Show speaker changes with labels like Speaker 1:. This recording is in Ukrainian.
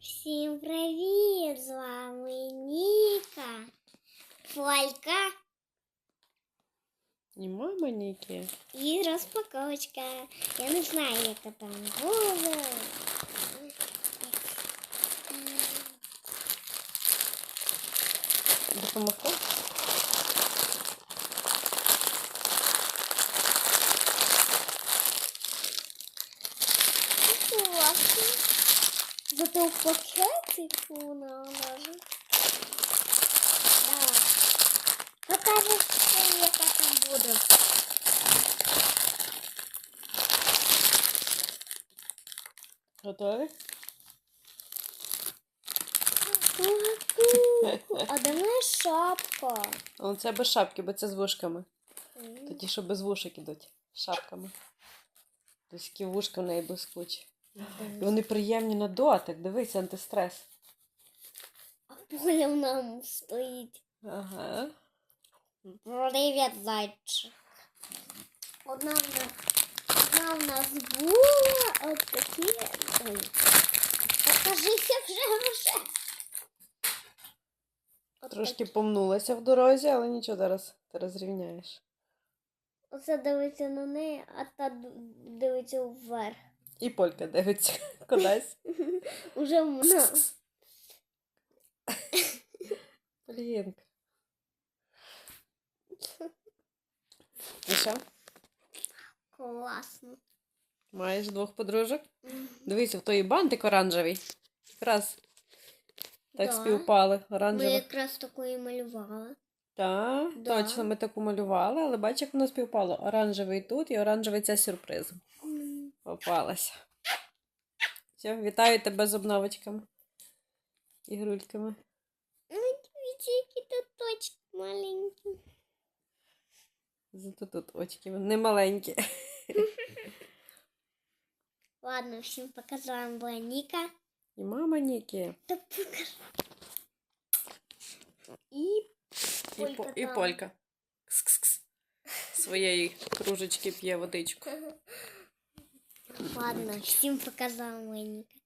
Speaker 1: Всім привіт! З вами Ніка. Фолька
Speaker 2: І мама Нікі.
Speaker 1: і розпаковочка. Я не знаю, яка там буде.
Speaker 2: Допомогти?
Speaker 1: Класно. Зато в пакетику вона лежить. Да. Покажи, що яка там буде.
Speaker 2: Готові?
Speaker 1: А де моя шапка?
Speaker 2: Але це без шапки, бо це з вушками. Тоді, що без вушок ідуть. З шапками. Такі вушка в неї блискучі. І вони приємні на дотик. Дивись, антистрес.
Speaker 1: А Поля в нам стоїть.
Speaker 2: Ага.
Speaker 1: Привіт, зайчик. Одна в нас, одна в нас була, от такі. Ой. Покажися вже вже. От
Speaker 2: Трошки помнулася в дорозі, але нічого зараз ти розрівняєш.
Speaker 1: Оце дивиться на неї, а та дивиться вверх.
Speaker 2: І полька дивиться кудись.
Speaker 1: Уже вона.
Speaker 2: Полінка. І що?
Speaker 1: Класно.
Speaker 2: Маєш двох подружок? Дивися, в той бантик оранжевий. Якраз так
Speaker 1: Да.
Speaker 2: співпали.
Speaker 1: Ми
Speaker 2: Оранжевий.
Speaker 1: якраз такої малювали.
Speaker 2: Так,
Speaker 1: Да.
Speaker 2: точно ми таку малювали, але бач, як воно співпало. Оранжевий тут і оранжевий це сюрприз. Попалася. Все, вітаю тебе з обновочками. Ігрульками.
Speaker 1: Які тут точки маленькі.
Speaker 2: Зато тут очки не маленькі.
Speaker 1: Ладно, всім показала була Ніка.
Speaker 2: І мама Нікі.
Speaker 1: Та покажи. І
Speaker 2: І,
Speaker 1: Полька
Speaker 2: по, і
Speaker 1: там.
Speaker 2: полька. Кс-кс-кс. Своєї кружечки п'є водичку.
Speaker 1: Ладно, всім показала Ніка.